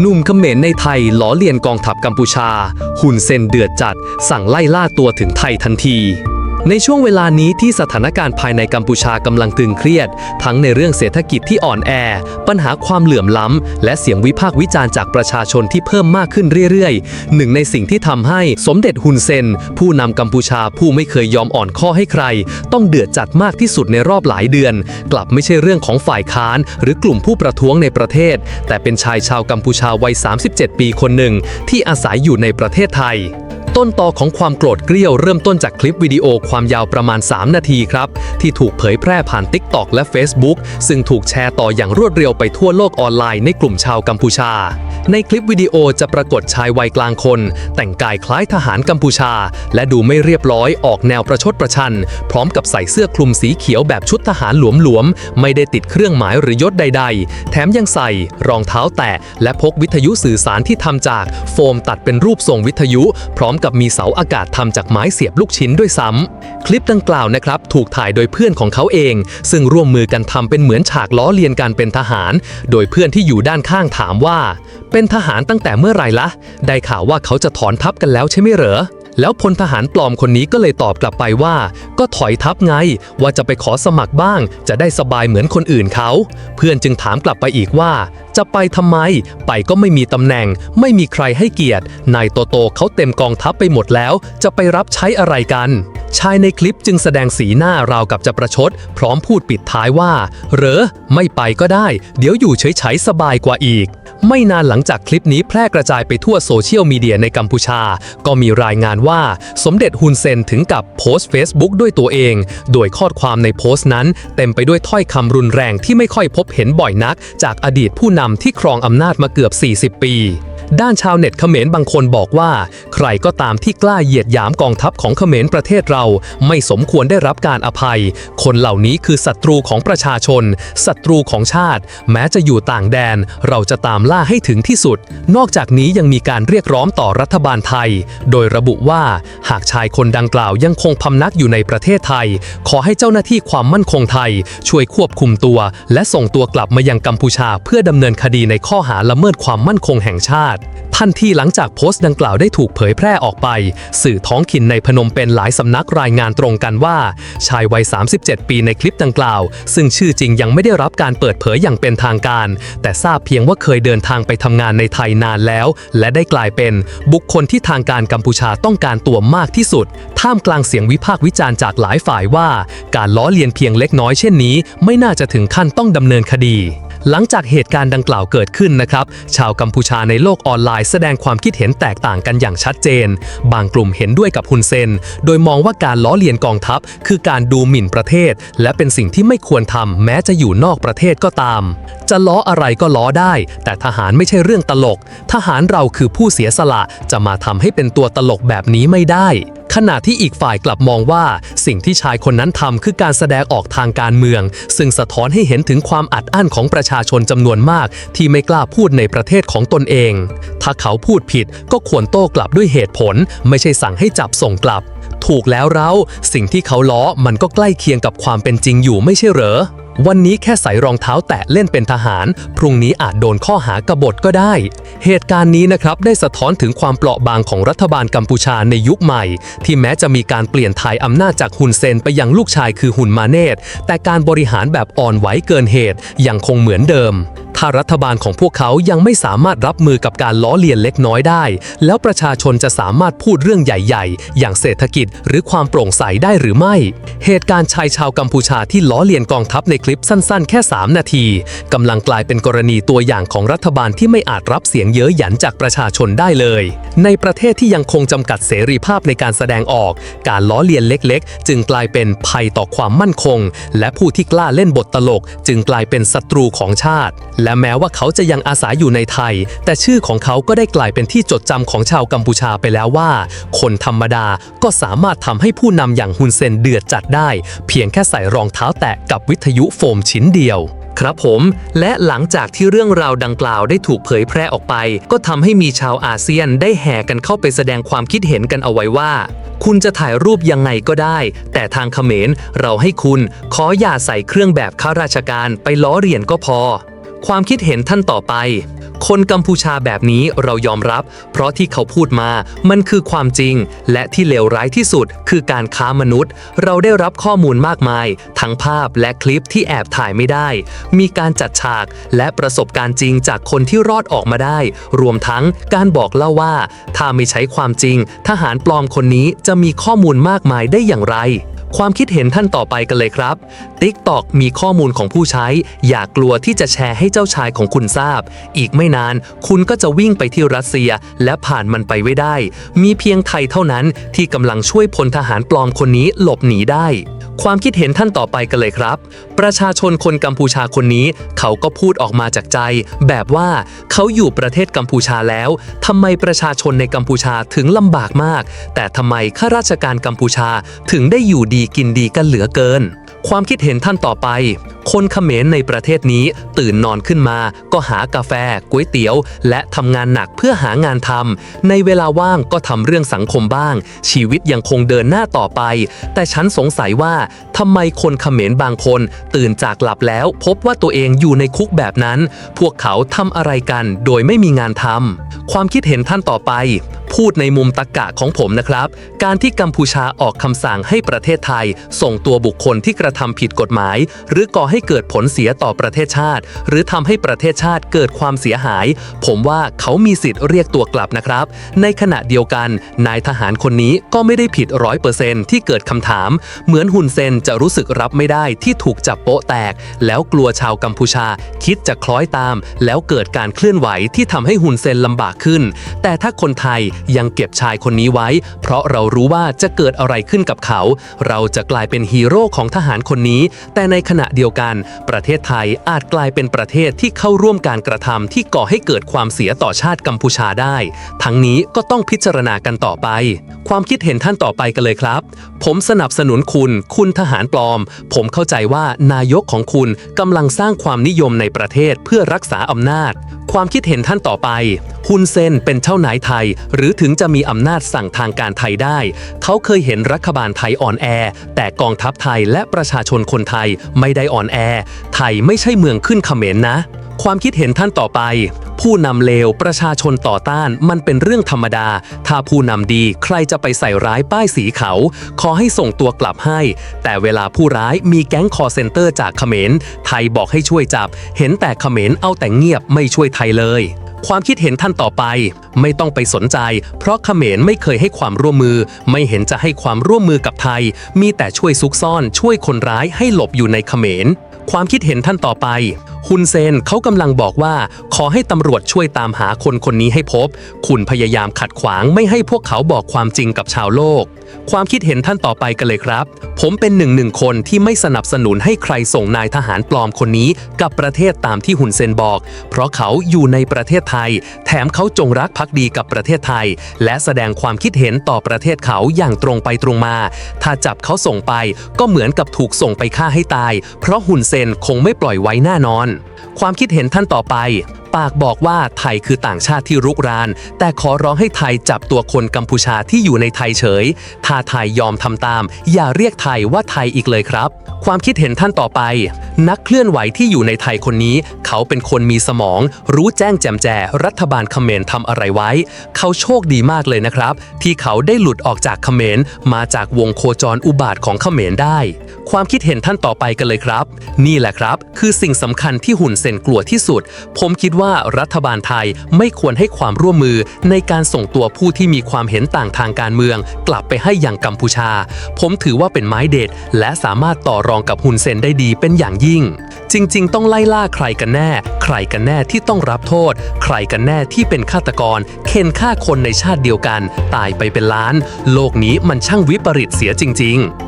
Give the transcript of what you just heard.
หนุ่มเขมรในไทยล้อเลียนกองทัพกัมพูชา หุ่นเซนเดือดจัด สั่งไล่ล่าตัวถึงไทยทันที ในช่วงเวลานี้ที่สถานการณ์ภายในกัมพูชากำลังตึงเครียด ทั้งในเรื่องเศรษฐกิจที่อ่อนแอ ปัญหาความเหลื่อมล้ำ และเสียงวิพากษ์วิจารณ์จากประชาชนที่เพิ่มมากขึ้นเรื่อยๆ หนึ่งในสิ่งที่ทำให้สมเด็จฮุนเซน ผู้นำกัมพูชาผู้ไม่เคยยอมอ่อนข้อให้ใคร ต้องเดือดจัดมากที่สุดในรอบหลายเดือน กลับไม่ใช่เรื่องของฝ่ายค้าน หรือกลุ่มผู้ประท้วงในประเทศ แต่เป็นชายชาวกัมพูชาวัย 37 ปีคนหนึ่งที่อาศัยอยู่ในประเทศไทย ต้นตอของความโกรธเกรี้ยวเริ่มต้นจากคลิปวิดีโอความยาวประมาณ 3 นาทีครับ ที่ถูกเผยแพร่ผ่าน TikTok และ Facebook ซึ่งถูกแชร์ต่ออย่างรวดเร็วไปทั่วโลกออนไลน์ในกลุ่มชาวกัมพูชา ในคลิปวิดีโอจะปรากฏชายวัยกลางคน แต่งกายคล้ายทหารกัมพูชา และดูไม่เรียบร้อยออกแนวประชดประชัน พร้อมกับใส่เสื้อคลุมสีเขียวแบบชุดทหารหลวมๆ ไม่ได้ติดเครื่องหมายหรือยศใด ๆ แถมยังใส่รองเท้าแตะและพกวิทยุสื่อสารที่ทำจาก โฟมตัดเป็นรูปทรงวิทยุ พร้อมกับมีเสาอากาศทำจากไม้เสียบลูกชิ้นด้วยซ้ำคลิปดังกล่าวนะครับถูกถ่ายโดยเพื่อนของเขาเอง ซึ่งร่วมมือกันทำเป็นเหมือนฉากล้อเลียนการเป็นทหาร โดยเพื่อนที่อยู่ด้านข้างถามว่าเป็นทหารตั้งแต่เมื่อไหร่ละ ได้ข่าวว่าเขาจะถอนทัพกันแล้วใช่ไหมเหรอ แล้วพลทหารปลอมคนนี้ก็เลยตอบกลับไปว่า ก็ถอยทัพไง ว่าจะไปขอสมัครบ้าง จะได้สบายเหมือนคนอื่นเขา เพื่อนจึงถามกลับไปอีกว่า จะไปทำไม ไปก็ไม่มีตำแหน่ง ไม่มีใครให้เกียรติ นายโตโตเขาเต็มกองทัพไปหมดแล้ว จะไปรับใช้อะไรกันชายในคลิปจึงแสดงสีหน้าราวกับจะประชด พร้อมพูดปิดท้ายว่า เหรอ ไม่ไปก็ได้ เดี๋ยวอยู่เฉยๆสบายกว่าอีก ไม่นานหลังจากคลิปนี้แพร่กระจายไปทั่วโซเชียลมีเดียในกัมพูชา ก็มีรายงานว่าสมเด็จฮุนเซนถึงกับโพสต์ Facebook ด้วยตัวเอง โดยข้อความในโพสต์นั้น เต็มไปด้วยถ้อยคำรุนแรงที่ไม่ค่อยพบเห็นบ่อยนัก จากอดีตผู้นำที่ครองอำนาจมาเกือบ 40 ปี ด้านชาวเน็ตเขมรบางคนบอกว่า ใครก็ตามที่กล้าเหยียดหยามกองทัพของเขมรประเทศเรา ไม่สมควรได้รับการอภัย คนเหล่านี้คือศัตรูของประชาชน ศัตรูของชาติ แม้จะอยู่ต่างแดน เราจะตามล่าให้ถึงที่สุด นอกจากนี้ยังมีการเรียกร้องต่อรัฐบาลไทย โดยระบุว่า หากชายคนดังกล่าวยังคงพำนักอยู่ในประเทศไทย ขอให้เจ้าหน้าที่ความมั่นคงไทย ช่วยควบคุมตัว และส่งตัวกลับมายังกัมพูชา เพื่อดำเนินคดีในข้อหาละเมิดความมั่นคงแห่งชาติทันทีหลังจากโพสต์ดังกล่าวได้ถูกเผยแพร่ออกไป สื่อท้องถิ่นในพนมเป็นหลายสำนักรายงานตรงกันว่า ชายวัย 37 ปีในคลิปดังกล่าว ซึ่งชื่อจริงยังไม่ได้รับการเปิดเผยอย่างเป็นทางการ แต่ทราบเพียงว่าเคยเดินทางไปทำงานในไทยนานแล้ว และได้กลายเป็น บุคคลที่ทางการกัมพูชาต้องการตัวมากที่สุด ท่ามกลางเสียงวิพากษ์วิจารณ์จากหลายฝ่ายว่า การล้อเลียนเพียงเล็กน้อยเช่นนี้ ไม่น่าจะถึงขั้นต้องดำเนินคดี หลังจากเหตุการณ์ดังกล่าวเกิดขึ้นนะครับ ชาวกัมพูชาในโลกออนไลน์แสดงความคิดเห็นแตกต่างกันอย่างชัดเจน บางกลุ่มเห็นด้วยกับฮุนเซน โดยมองว่าการล้อเลียนกองทัพ คือการดูหมิ่นประเทศ และเป็นสิ่งที่ไม่ควรทำแม้จะอยู่นอกประเทศก็ตาม จะล้ออะไรก็ล้อได้ แต่ทหารไม่ใช่เรื่องตลก ทหารเราคือผู้เสียสละจะมาทำให้เป็นตัวตลกแบบนี้ไม่ได้ ขณะที่อีกฝ่ายกลับมองว่า สิ่งที่ชายคนนั้นทำคือการแสดงออกทางการเมือง ซึ่งสะท้อนให้เห็นถึงความอัดอั้นของประชาชนจำนวนมาก ที่ไม่กล้าพูดในประเทศของตนเอง ถ้าเขาพูดผิดก็ควรโต้กลับด้วยเหตุผล ไม่ใช่สั่งให้จับส่งกลับ ถูกแล้วเราสิ่งที่เขาล้อมันก็ใกล้เคียงกับความเป็นจริงอยู่ไม่ใช่เหรอ วันนี้แค่ใส่รองเท้าแตะเล่นเป็นทหาร พรุ่งนี้อาจโดนข้อหากบฏก็ได้ เหตุการณ์นี้นะครับได้สะท้อนถึงความเปราะบางของรัฐบาลกัมพูชาในยุคใหม่ ที่แม้จะมีการเปลี่ยนถ่ายอำนาจจากฮุนเซนไปยังลูกชายคือฮุนมาเนตแต่การบริหารแบบอ่อนไหวเกินเหตุยังคงเหมือนเดิม ถ้ารัฐบาลของพวกเขายังไม่สามารถรับมือกับการล้อเลียนเล็กน้อยได้ แล้วประชาชนจะสามารถพูดเรื่องใหญ่ๆ อย่างเศรษฐกิจหรือความโปร่งใสได้หรือไม่ เหตุการณ์ชายชาวกัมพูชาที่ล้อเลียนกองทัพในคลิปสั้นๆ แค่ 3 นาทีกำลังกลายเป็นกรณีตัวอย่างของรัฐบาลที่ไม่อาจรับเสียงเย้ยหยันจากประชาชนได้เลย ในประเทศที่ยังคงจำกัดเสรีภาพในการแสดงออก การล้อเลียนเล็กๆ จึงกลายเป็นภัยต่อความมั่นคง และผู้ที่กล้าเล่นบทตลก จึงกลายเป็นศัตรูของชาติและแม้ว่าเขาจะยังอาศัยอยู่ในไทย แต่ชื่อของเขาก็ได้กลายเป็นที่จดจำของชาวกัมพูชาไปแล้วว่า คนธรรมดาก็สามารถทำให้ผู้นำอย่างฮุนเซนเดือดจัดได้ เพียงแค่ใส่รองเท้าแตะกับวิทยุโฟมชิ้นเดียวครับผม และหลังจากที่เรื่องราวดังกล่าวได้ถูกเผยแพร่ออกไป ก็ทำให้มีชาวอาเซียนได้แห่กันเข้าไปแสดงความคิดเห็นกันเอาไว้ว่า คุณจะถ่ายรูปยังไงก็ได้ แต่ทางเขมรเราให้คุณ ขออย่าใส่เครื่องแบบข้าราชการไปล้อเรียนก็พอ ความคิดเห็นท่านต่อไป คนกัมพูชาแบบนี้เรายอมรับ เพราะที่เขาพูดมามันคือความจริง และที่เลวร้ายที่สุดคือการค้ามนุษย์ เราได้รับข้อมูลมากมาย ทั้งภาพและคลิปที่แอบถ่ายไม่ได้ มีการจัดฉากและประสบการณ์จริงจากคนที่รอดออกมาได้ รวมทั้งการบอกเล่าว่า ถ้าไม่ใช้ความจริง ทหารปลอมคนนี้จะมีข้อมูลมากมายได้อย่างไร ความคิดเห็นท่านต่อไปกันเลยครับ TikTok มีข้อมูลของผู้ใช้ อย่ากลัวที่จะแชร์ให้เจ้าชายของคุณทราบ อีกไม่นาน คุณก็จะวิ่งไปที่รัสเซีย และผ่านมันไปไว้ได้ มีเพียงไทยเท่านั้นที่กำลังช่วยพลทหารปลอมคนนี้หลบหนีได้ ความคิดเห็นท่านต่อไปกันเลยครับ ประชาชนคนกัมพูชาคนนี้ เขาก็พูดออกมาจากใจ แบบว่าเขาอยู่ประเทศกัมพูชาแล้วทำไมประชาชนในกัมพูชาถึงลำบากมาก แต่ทำไมข้าราชการกัมพูชาถึงได้อยู่ดีกินดีกันเหลือเกิน ความคิดเห็นท่านต่อไป คนเขมรในประเทศนี้ตื่นนอนขึ้นมา ก็หากาแฟก๋วยเตี๋ยว และทำงานหนักเพื่อหางานทำในเวลาว่างก็ทำเรื่องสังคมบ้าง ชีวิตยังคงเดินหน้าต่อไป แต่ฉันสงสัยว่าทำไมคนเขมรบางคน ตื่นจากหลับแล้ว พบว่าตัวเองอยู่ในคุกแบบนั้น พวกเขาทำอะไรกันโดยไม่มีงานทำความคิดเห็นท่านต่อไป พูดในมุมตะกะของผมนะครับ การที่กัมพูชาออกคำสั่งให้ประเทศไทย ส่งตัวบุคคลที่กระทำผิดกฎหมาย หรือก่อให้เกิดผลเสียต่อประเทศชาติ หรือทำให้ประเทศชาติเกิดความเสียหาย ผมว่าเขามีสิทธิ์เรียกตัวกลับนะครับ ในขณะเดียวกัน นายทหารคนนี้ก็ไม่ได้ผิดร้อยเปอร์เซนที่เกิดคำถาม เหมือนฮุนเซนจะรู้สึกรับไม่ได้ที่ถูกจับโป๊ะแตก แล้วกลัวชาวกัมพูชา คิดจะคล้อยตาม แล้วเกิดการเคลื่อนไหวที่ทำให้ฮุนเซนลำบากขึ้น แต่ถ้าคนไทยยังเก็บชายคนนี้ไว้ เพราะเรารู้ว่าจะเกิดอะไรขึ้นกับเขา เราจะกลายเป็นฮีโร่ของทหารคนนี้ แต่ในขณะเดียวกัน ประเทศไทยอาจกลายเป็นประเทศที่เข้าร่วมการกระทำที่ก่อให้เกิดความเสียต่อชาติกัมพูชาได้ ทั้งนี้ก็ต้องพิจารณากันต่อไป ความคิดเห็นท่านต่อไปกันเลยครับ ผมสนับสนุนคุณ คุณทหารปลอม ผมเข้าใจว่านายกของคุณกำลังสร้างความนิยมในประเทศเพื่อรักษาอำนาจ ความคิดเห็นท่านต่อไป ฮุนเซนเป็นเจ้านายไทย หรือถึงจะมีอำนาจสั่งทางการไทยได้ เขาเคยเห็นรัฐบาลไทยอ่อนแอ แต่กองทัพไทยและประชาชนคนไทยไม่ได้อ่อนแอ ไทยไม่ใช่เมืองขึ้นเขมรนะความคิดเห็นท่านต่อไป ผู้นำเลวประชาชนต่อต้านมันเป็นเรื่องธรรมดา ถ้าผู้นำดีใครจะไปใส่ร้ายป้ายสีเขา ขอให้ส่งตัวกลับให้ แต่เวลาผู้ร้ายมีแก๊งคอเซนเตอร์จากเขมร ไทยบอกให้ช่วยจับ เห็นแต่เขมรเอาแต่เงียบไม่ช่วยไทยเลยความคิดเห็นท่านต่อไป ไม่ต้องไปสนใจ เพราะเขมรไม่เคยให้ความร่วมมือ ไม่เห็นจะให้ความร่วมมือกับไทย มีแต่ช่วยซุกซ่อน ช่วยคนร้ายให้หลบอยู่ในเขมร ความคิดเห็นท่านต่อไป ฮุนเซนเขากำลังบอกว่า ขอให้ตำรวจช่วยตามหาคนคนนี้ให้พบ คุณพยายามขัดขวางไม่ให้พวกเขาบอกความจริงกับชาวโลก ความคิดเห็นท่านต่อไปกันเลยครับ ผมเป็นหนึ่งหนึ่งคนที่ไม่สนับสนุนให้ใครส่งนายทหารปลอมคนนี้กับประเทศตามที่ฮุนเซนบอก เพราะเขาอยู่ในประเทศไทย แถมเขาจงรักภักดีกับประเทศไทย และแสดงความคิดเห็นต่อประเทศเขาอย่างตรงไปตรงมา ถ้าจับเขาส่งไปก็เหมือนกับถูกส่งไปฆ่าให้ตาย เพราะฮุนเซนคงไม่ปล่อยไว้แน่นอนความคิดเห็นท่านต่อไป ปากบอกว่าไทยคือต่างชาติที่รุกราน แต่ขอร้องให้ไทยจับตัวคนกัมพูชาที่อยู่ในไทยเฉย ถ้าไทยยอมทำตาม อย่าเรียกไทยว่าไทยอีกเลยครับ ความคิดเห็นท่านต่อไป นักเคลื่อนไหวที่อยู่ในไทยคนนี้ เขาเป็นคนมีสมอง รู้แจ้งแจมแจ รัฐบาลเขมรทำอะไรไว้ เขาโชคดีมากเลยนะครับ ที่เขาได้หลุดออกจากเขมรมาจากวงโคจรอุบาทของเขมรได้ ความคิดเห็นท่านต่อไปกันเลยครับ นี่แหละครับ คือสิ่งสำคัญที่หุ่นเซนกลัวที่สุด ผมคิดว่าารัฐบาลไทยไม่ควรให้ความร่วมมือในการส่งตัวผู้ที่มีความเห็นต่างทางการเมือง กลับไปให้อย่างกัมพูชา ผมถือว่าเป็นไม้เด็ด และสามารถต่อรองกับหุ่นเซนได้ดีเป็นอย่างยิ่ง จริง ๆ ต้องไล่ล่าใครกันแน่ ใครกันแน่ที่ต้องรับโทษ ใครกันแน่ที่เป็นฆาตกรเข็นฆ่าคนในชาติเดียวกัน ตายไปเป็นล้าน โลกนี้มันช่างวิปริตเสียจริง ๆ